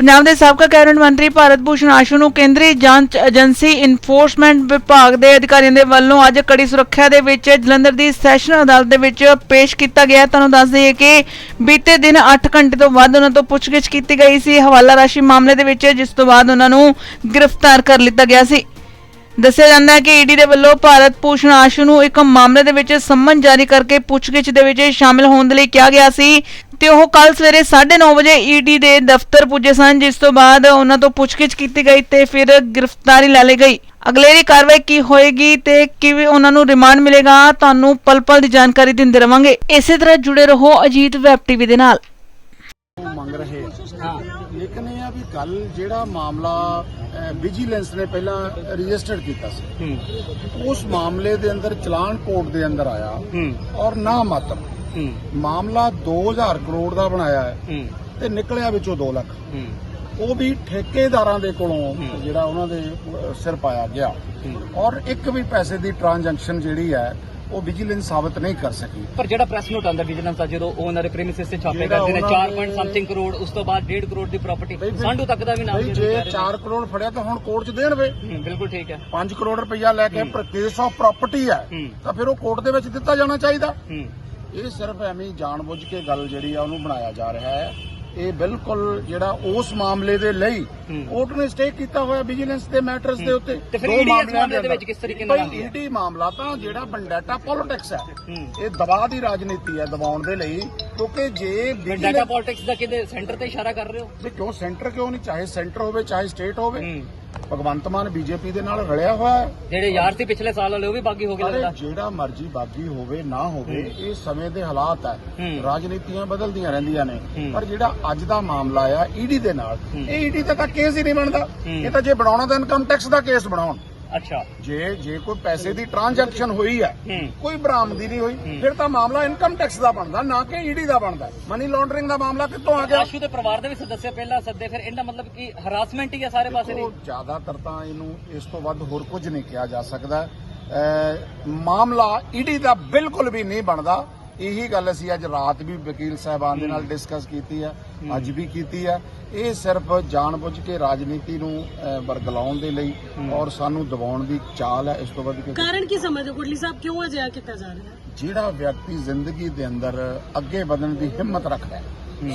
ਪੰਜਾਬ ਦੇ ਸਾਬਕਾ ਕੈਬਨਿਟ ਮੰਤਰੀ ਭਾਰਤ ਭੂਸ਼ਣ ਆਸ਼ੂ ਨੂੰ ਕੇਂਦਰੀ ਜਾਂਚ ਏਜੰਸੀ ਇਨਫੋਰਸਮੈਂਟ ਵਿਭਾਗ ਦੇ ਅਧਿਕਾਰੀਆਂ ਦੇ ਵੱਲੋਂ ਅੱਜ ਕੜੀ ਸੁਰੱਖਿਆ ਦੇ ਵਿੱਚ ਜਲੰਧਰ ਦੀ ਸੈਸ਼ਨ ਅਦਾਲਤ ਦੇ ਵਿੱਚ ਪੇਸ਼ ਕੀਤਾ ਗਿਆ। ਤੁਹਾਨੂੰ ਦੱਸ ਦਈਏ ਕਿ ਬੀਤੇ ਦਿਨ 8 ਘੰਟੇ ਤੋਂ ਵੱਧ ਉਹਨਾਂ ਤੋਂ ਪੁੱਛਗਿੱਛ ਕੀਤੀ ਗਈ ਸੀ। ਹਵਾਲਾ ਰਾਸ਼ੀ ਮਾਮਲੇ ਦੇ ਵਿੱਚ ਜਿਸ ਤੋਂ ਬਾਅਦ ਉਹਨਾਂ ਨੂੰ ਗ੍ਰਿਫਤਾਰ ਕਰ ਲਿੱਤਾ ਗਿਆ ਸੀ। ਦੱਸਿਆ ਜਾਂਦਾ ਹੈ ਕਿ ਈਡੀ ਦੇ ਵੱਲੋਂ ਭਾਰਤ ਭੂਸ਼ਣ ਆਸ਼ੂ ਨੂੰ ਇੱਕ ਮਾਮਲੇ ਦੇ ਵਿੱਚ ਸੰਮਨ ਜਾਰੀ ਕਰਕੇ ਪੁੱਛਗਿੱਛ ਦੇ ਵਿੱਚ ਸ਼ਾਮਿਲ ਹੋਣ ਦੇ ਲਈ ਕਿਹਾ ਗਿਆ ਸੀ। ਤੇ ਉਹ ਕੱਲ ਸਵੇਰੇ 9:30 ਵਜੇ ਈਡੀ ਦੇ ਦਫ਼ਤਰ ਪੁੱਜੇ ਸਨ, ਜਿਸ ਤੋਂ ਬਾਅਦ ਉਹਨਾਂ ਤੋਂ ਪੁੱਛਗਿੱਛ ਕੀਤੀ ਗਈ ਤੇ ਫਿਰ ਗ੍ਰਿਫਤਾਰੀ ਲੈ ਲਈ ਗਈ। ਅਗਲੇਰੀ ਕਾਰਵਾਈ ਕੀ ਹੋਏਗੀ ਤੇ ਕਿਵੇਂ ਉਹਨਾਂ ਨੂੰ ਰਿਮਾਂਡ ਮਿਲੇਗਾ, ਤੁਹਾਨੂੰ ਪਲ-ਪਲ ਦੀ ਜਾਣਕਾਰੀ ਦਿੰਦੇ ਰਵਾਂਗੇ। ਇਸੇ ਤਰ੍ਹਾਂ ਜੁੜੇ ਰਹੋ ਅਜੀਤ ਵੈਬ ਟੀਵੀ ਦੇ ਨਾਲ। ਮੰਗ ਰਹੇ। ਆ ਲੇਕਿਨ ਇਹ ਆ ਵੀ ਕੱਲ ਜਿਹੜਾ ਮਾਮਲਾ ਵਿਜੀਲੈਂਸ ਨੇ ਪਹਿਲਾਂ ਰਜਿਸਟਰਡ ਕੀਤਾ ਸੀ। ਉਸ ਮਾਮਲੇ ਦੇ ਅੰਦਰ ਚਲਾਨ ਕੋਰਟ ਦੇ ਅੰਦਰ ਆਇਆ ਔਰ ਨਾ ਮਾਤਰ ਮਾਮਲਾ 2000 ਕਰੋੜ ਦਾ ਬਣਾਇਆ ਹੈ ਤੇ ਨਿਕਲਿਆ ਵਿੱਚੋਂ 2 ਲੱਖ। ਉਹ ਵੀ ਠੇਕੇਦਾਰਾਂ ਦੇ ਕੋਲੋਂ ਜਿਹੜਾ ਉਹਨਾਂ ਦੇ ਸਿਰ ਪਾਇਆ ਗਿਆ। ਔਰ ਇੱਕ ਵੀ ਪੈਸੇ ਦੀ ਟ੍ਰਾਂਜੈਕਸ਼ਨ ਜਿਹੜੀ ਹੈ ਉਹ ਵਿਜੀਲੈਂਸ ਸਾਬਤ ਨਹੀਂ ਕਰ ਸਕੀ। ਪਰ ਜਿਹੜਾ ਪ੍ਰੈਸ ਨੋਟ ਆਂਦਾ ਵਿਜੀਲੈਂਸ ਦਾ ਜਦੋਂ ਉਹ ਉਹਨਾਂ ਦੇ ਪ੍ਰੇਮਿਸਿਸ ਤੇ ਛਾਪੇ ਕਰਦੇ ਨੇ ਉਹਨਾਂ 4 ਪੁਆਇੰਟ ਸਮਥਿੰਗ ਕਰੋੜ ਉਸ ਤੋਂ ਬਾਅਦ 1.5 ਕਰੋੜ ਦੀ ਪ੍ਰਾਪਰਟੀ ਸਾਂਢੂ ਤੱਕ ਦਾ ਵੀ ਨਾਮ ਜੇ ਕਹਿ ਰਹੇ 4 ਕਰੋੜ ਫੜਿਆ ਤਾਂ ਹੁਣ ਕੋਰਟ 'ਚ ਦੇਣਵੇ ਨੇ। ਹੂੰ, ਬਿਲਕੁਲ ਠੀਕ ਹੈ। 5 ਕਰੋੜ ਰੁਪਈਆ ਲੈ ਕੇ ਪਰ ਕੇਸ ਆਫ ਪ੍ਰਾਪਰਟੀ ਹੈ। ਤਾਂ ਫਿਰ ਉਹ ਕੋਰਟ ਦੇ ਵਿੱਚ ਦਿੱਤਾ ਜਾਣਾ ਚਾਹੀਦਾ। ਇਹ ਸਿਰਫ ਐਵੇਂ ਜਾਣਬੁੱਝ ਕੇ ਗੱਲ ਜਿਹੜੀ ਆ ਉਹਨੂੰ ਬਣਾਇਆ ਜਾ ਰਿਹਾ ਹੈ। ਇਹ ਬਿਲਕੁਲ ਜਿਹੜਾ ਉਸ ਮਾਮਲੇ ਦੇ ਲਈ। ਕੋਰਟ ਨੇ ਸਟੇ ਕੀਤਾ ਹੋਇਆ ਵਿਜੀਲੈਂਸ ਦੇ ਮੈਟਰਸ ਦੇ ਉੱਤੇ। ਦੋ ਮਾਮਲਿਆਂ ਮਾਮਲੇ ਦੇ ਅੰਦਰ। ਵਿੱਚ ਕਿਸ ਤਰੀਕੇ ਨਾਲ ਬਈ ਆਉਂਦੀ ਹੈ? ਈਡੀ ਮਾਮਲਾ ਤਾਂ ਜਿਹੜਾ ਬੰਡਾਟਾ ਪੋਲਿਟਿਕਸ ਹੈ। ਇਹ ਦਬਾਅ ਦੀ ਰਾਜਨੀਤੀ ਹੈ ਦਬਾਉਣ ਦੇ ਲਈ ਕਿਉਂਕਿ ਜੇ ਡਾਟਾ vigilance- ਪੋਲਿਟਿਕਸ ਦਾ ਕਿਤੇ ਸੈਂਟਰ ਤੇ ਇਸ਼ਾਰਾ ਕਰ ਰਹੇ ਹੋ? ਵੀ ਕਿਉਂ ਸੈਂਟਰ ਕਿਉਂ ਨਹੀਂ? ਚਾਹੇ ਸੈਂਟਰ ਹੋਵੇ ਚਾਹੇ ਸਟੇਟ ਹੋਵੇ। ਭਗਵੰਤ ਮਾਨ ਬੀਜੇਪੀ ਦੇ ਨਾਲ ਰਲਿਆ ਹੋਇਆ ਹੈ ਜਿਹੜੇ ਯਾਰ ਸੀ ਪਿਛਲੇ ਸਾਲ ਵਾਲੇ ਉਹ ਵੀ ਬਾਗੀ ਹੋ ਗਏ ਲੱਗਦਾ ਜਿਹੜਾ ਮਰਜ਼ੀ ਬਾਗੀ ਹੋਵੇ ਨਾ ਹੋਵੇ ਇਹ ਸਮੇਂ ਦੇ ਹਾਲਾਤ ਹੈ। ਰਾਜਨੀਤੀਆਂ ਬਦਲਦੀਆਂ ਰਹਿੰਦੀਆਂ ਨੇ। ਪਰ ਜਿਹੜਾ ਅੱਜ ਦਾ ਮਾਮਲਾ ਆ ਈਡੀ ਦੇ ਨਾਲ। ਇਹ ਈਡੀ ਦਾ ਤਾਂ ਕੇਸ ਹੀ ਨਹੀਂ ਬਣਦਾ। ਇਹ ਤਾਂ ਜੇ ਬਣਾਉਣਾ ਤਾਂ ਇਨਕਮ ਟੈਕਸ ਦਾ ਕੇਸ ਬਣਾਉਣ ਅੱਛਾ। ਜੇ ਜੇ ਕੋਈ ਪੈਸੇ ਦੀ ਟ੍ਰਾਂਜੈਕਸ਼ਨ ਹੋਈ ਹੈ ਕੋਈ ਬਰਾਮਦੀ ਨਹੀਂ ਹੋਈ। ਫਿਰ ਤਾਂ ਮਾਮਲਾ ਇਨਕਮ ਟੈਕਸ ਦਾ ਬਣਦਾ ਨਾ ਕਿ ਈਡੀ ਦਾ ਬਣਦਾ। ਮਨੀ ਲਾਂਡਰਿੰਗ ਦਾ ਮਾਮਲਾ ਕਿੱਥੋਂ ਆ ਗਿਆ? ਆਸ਼ੂ ਦੇ ਪਰਿਵਾਰ ਦੇ ਵੀ ਸਦੱਸਿਆ ਪਹਿਲਾਂ ਸੱਦੇ ਫਿਰ ਇਹਦਾ ਮਤਲਬ ਕਿ ਹਰਾਸਮੈਂਟ ਹੀ ਆ ਸਾਰੇ ਪਾਸੇ ਦੀ। ਜ਼ਿਆਦਾਤਰ ਤਾਂ ਇਹਨੂੰ ਇਸ ਤੋਂ ਵੱਧ ਹੋਰ ਕੁਝ ਨਹੀਂ ਕਿਹਾ ਜਾ ਸਕਦਾ। ਮਾਮਲਾ ਈਡੀ ਦਾ ਬਿਲਕੁਲ ਵੀ ਨਹੀਂ ਬਣਦਾ। ਇਹੀ ਗੱਲ ਅਸੀਂ ਅੱਜ ਰਾਤ ਵੀ ਵਕੀਲ ਸਾਹਿਬਾਨ ਦੇ ਨਾਲ ਡਿਸਕਸ ਕੀਤੀ ਹੈ ਅੱਜ ਵੀ ਕੀਤੀ ਹੈ ਇਹ ਸਿਰਫ ਜਾਣਬੁੱਝ ਕੇ ਰਾਜਨੀਤੀ ਨੂੰ ਵਰਗਲਾਉਣ ਦੇ ਲਈ ਔਰ ਸਾਨੂੰ ਦਬਾਉਣ ਦੀ ਚਾਲ ਹੈ ਇਸ ਤੋਂ ਵੱਧ ਕੇ ਕਾਰਨ ਕੀ ਸਮਝਦੇ ਕੋਟਲੀ ਸਾਹਿਬ ਕਿਉਂ ਅਜਿਹਾ ਕੀਤਾ ਜਾ ਰਿਹਾ? ਜਿਹੜਾ ਵਿਅਕਤੀ ਜ਼ਿੰਦਗੀ ਦੇ ਅੰਦਰ ਅੱਗੇ ਵਧਣ ਦੀ ਹਿੰਮਤ ਰੱਖਦਾ ਹੈ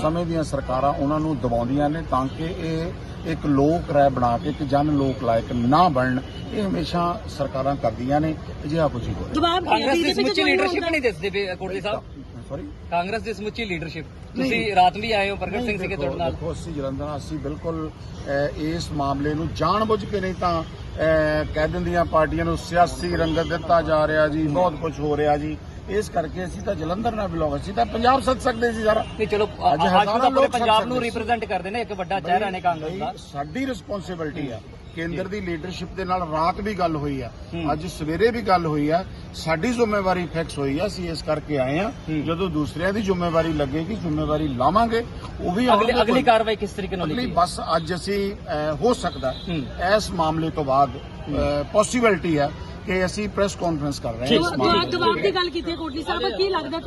ਸਮੇਂ ਦੀਆਂ ਸਰਕਾਰਾਂ ਉਹਨਾਂ ਨੂੰ ਦਬਾਉਂਦੀਆਂ ਨੇ ਤਾਂ ਕਿ ਇਹ ਇੱਕ ਲੋਕ ਰਾਏ ਬਣਾ ਕੇ ਇੱਕ ਜਨ ਲੋਕ ਲਾਇਕ ਨਾ ਬਣਨ ਇਹ ਹਮੇਸ਼ਾ ਸਰਕਾਰਾਂ ਕਰਦੀਆਂ ਨੇ। ਅਜਿਹਾ ਕੁਝ ਹੀ ਹੋਇਆ। ਦਬਾਅ ਕਾਂਗਰਸ ਦੀ ਸਮੁੱਚੀ ਲੀਡਰਸ਼ਿਪ ਨਹੀਂ ਦੱਸਦੇ ਪਏ ਕੋਟਲੀ ਸਾਹਿਬ। ਸੌਰੀ ਕਾਂਗਰਸ ਦੀ ਸਮੁੱਚੀ ਲੀਡਰਸ਼ਿਪ ਤੁਸੀਂ ਰਾਤ ਵੀ ਆਏ ਹੋ ਪ੍ਰਗਟ ਸਿੰਘ ਸੀਗੇ ਤੁਹਾਡੇ ਨਾਲ। ਦੇਖੋ ਅਸੀਂ ਜਲੰਧਰ ਅਸੀਂ ਬਿਲਕੁਲ ਇਸ ਮਾਮਲੇ ਨੂੰ ਜਾਣਬੁੱਝ ਕੇ ਨਹੀਂ ਤਾਂ ਕਹਿ ਦਿੰਦੀਆਂ ਪਾਰਟੀਆਂ ਨੂੰ ਸਿਆਸੀ ਰੰਗਤ ਦਿੱਤਾ ਜਾ ਰਿਹਾ ਜੀ ਬਹੁਤ ਕੁਝ ਹੋ ਰਿਹਾ ਜੀ। ਇਸ ਕਰਕੇ ਅਸੀਂ ਤਾਂ ਜਲੰਧਰ ਨਾਲ ਬਿਲੋਂਗ ਅਸੀਂ ਤਾਂ ਪੰਜਾਬ ਸੱਦ ਸਕਦੇ ਸੀ ਸਾਰਾ। ਨਹੀਂ ਚਲੋ ਅੱਜ ਹਜ਼ਾਰਾਂ ਲੋਕ ਪੰਜਾਬ ਨੂੰ। ਰਿਪਰੈਜ਼ੈਂਟ ਕਰਦੇ ਨੇ ਇੱਕ ਵੱਡਾ ਚਿਹਰਾ ਨੇ ਕਾਂਗਰਸ ਦਾ। ਸਾਡੀ ਰਿਸਪੌਂਸਿਬਿਲਟੀ ਹੈ। ਕੇਂਦਰ ਦੀ ਲੀਡਰਸ਼ਿਪ ਦੇ ਨਾਲ ਰਾਤ ਵੀ ਗੱਲ ਹੋਈ ਆ। ਅੱਜ ਸਵੇਰੇ ਵੀ ਗੱਲ ਹੋਈ ਆ। ਸਾਡੀ ਜ਼ਿੰਮੇਵਾਰੀ ਫਿਕਸ ਹੋਈ ਆ। ਅਸੀਂ ਇਸ ਕਰਕੇ ਆਏ ਆ। ਜਦੋਂ ਦੂਸਰਿਆਂ ਦੀ ਜ਼ਿੰਮੇਵਾਰੀ ਲੱਗੇਗੀ ਜ਼ਿੰਮੇਵਾਰੀ ਲਾਵਾਂਗੇ। ਉਹ ਵੀ ਅਗਲੀ ਅਗਲੀ। ਕਾਰਵਾਈ ਕਿਸ ਤਰੀਕੇ ਨਾਲ ਲਿਖੀ ਬਸ ਅੱਜ ਅਸੀਂ ਹੋ ਸਕਦਾ। ਇਸ ਮਾਮਲੇ ਤੋਂ ਬਾਅਦ ਪੋਸਿਬਿਲਿਟੀ ਹੈ ਕਿ ਅਸੀਂ ਪ੍ਰੈਸ ਕਾਨਫਰੰਸ ਕਰ ਰਹੇ ਹਾਂ ਇਸ ਮਾਮਲੇ। ਦਬਾਅ ਦੀ ਗੱਲ ਕੀਤੀ ਹੈ ਕੋਟਲੀ ਸਾਹਿਬ ਕੀ ਲੱਗਦਾ